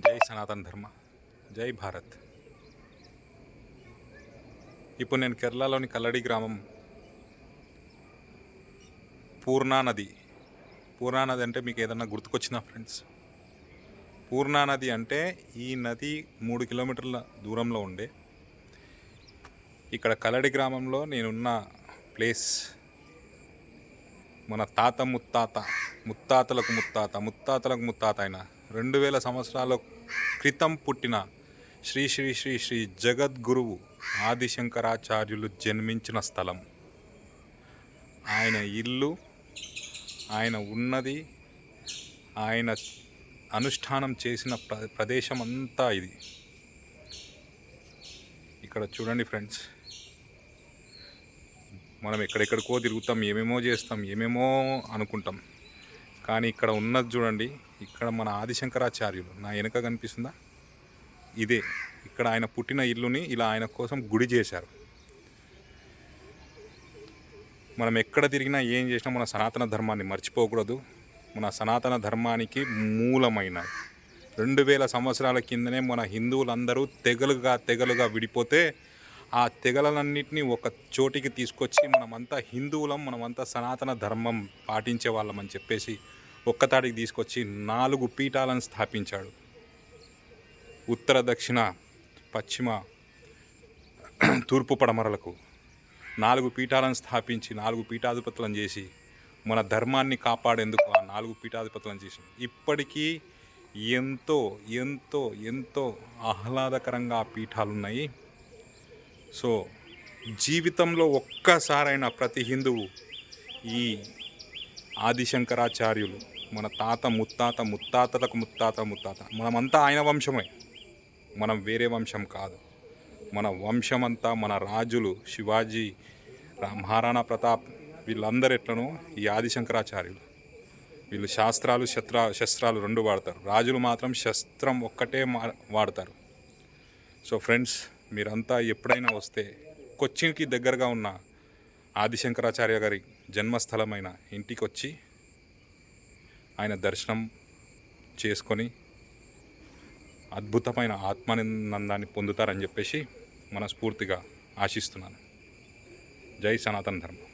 జై సనాతన ధర్మ జై భారత్. ఇప్పుడు నేను కేరళలోని కల్లడి గ్రామం పూర్ణానది పూర్ణానది అంటే మీకు ఏదన్నా గుర్తుకొచ్చిందా ఫ్రెండ్స్? పూర్ణానది అంటే ఈ నది మూడు కిలోమీటర్ల దూరంలో ఉండే. ఇక్కడ కల్లడి గ్రామంలో నేనున్న ప్లేస్ మన తాత ముత్తాత ముత్తాతలకు ముత్తాత ముత్తాతలకు ముత్తాత అయిన రెండు వేల సంవత్సరాల క్రితం పుట్టిన శ్రీ శ్రీ శ్రీ శ్రీ జగద్గురువు ఆదిశంకరాచార్యులు జన్మించిన స్థలం. ఆయన ఇల్లు ఆయన ఉన్నది ఆయన అనుష్ఠానం చేసిన ప్ర ప్రదేశం అంతా ఇది. ఇక్కడ చూడండి ఫ్రెండ్స్. మనం ఎక్కడెక్కడికో తిరుగుతాం ఏమేమో చేస్తాం ఏమేమో అనుకుంటాం. కానీ ఇక్కడ ఉన్నది చూడండి ఇక్కడ మన ఆదిశంకరాచార్యులు. నా వెనక కనిపిస్తుందా? ఇదే. ఇక్కడ ఆయన పుట్టిన ఇల్లుని ఇలా ఆయన కోసం గుడి చేశారు. మనం ఎక్కడ తిరిగినా ఏం చేసినా మన సనాతన ధర్మాన్ని మర్చిపోకూడదు. మన సనాతన ధర్మానికి మూలమైన రెండు వేల సంవత్సరాల కిందనే మన హిందువులందరూ తెగలుగా తెగలుగా విడిపోతే ఆ తెగలన్నింటినీ ఒక చోటికి తీసుకొచ్చి మనమంతా హిందువులం మనమంతా సనాతన ధర్మం పాటించే వాళ్ళం అని చెప్పేసి ఒక్కతాడికి తీసుకొచ్చి నాలుగు పీఠాలను స్థాపించాడు. ఉత్తర దక్షిణ పశ్చిమ తూర్పు పడమరలకు నాలుగు పీఠాలను స్థాపించి నాలుగు పీఠాధిపతులను చేసి మన ధర్మాన్ని కాపాడేందుకు ఆ నాలుగు పీఠాధిపతులను చేసి ఇప్పటికీ ఎంతో ఎంతో ఎంతో ఆహ్లాదకరంగా ఆ పీఠాలు ఉన్నాయి సో జీవితంలో ఒక్కసారైనా ప్రతి హిందువు ఈ ఆదిశంకరాచార్యులు మన తాత ముత్తాత ముత్తాతలకు ముత్తాత ముత్తాత. మనమంతా ఆయన వంశమే. మనం వేరే వంశం కాదు. మన వంశమంతా మన రాజులు శివాజీ రా- మహారాణా ప్రతాప్ వీళ్ళందరూ ఎట్లనో ఈ ఆదిశంకరాచార్యులు. వీళ్ళు శాస్త్రాలు శస్త్ర శస్త్రాలు రెండు వాడతారు. రాజులు మాత్రం శస్త్రం ఒక్కటే మా- వాడతారు. సో ఫ్రెండ్స్ మీరంతా ఎప్పుడైనా వస్తే కొచ్చిన్కి దగ్గరగా ఉన్న ఆదిశంకరాచార్య గారి జన్మస్థలమైన ఇంటికి వచ్చి ఆయన దర్శనం చేసుకొని అద్భుతమైన ఆత్మానందాన్ని పొందుతారని చెప్పేసి మనస్ఫూర్తిగా ఆశిస్తున్నాను. జై సనాతన ధర్మం.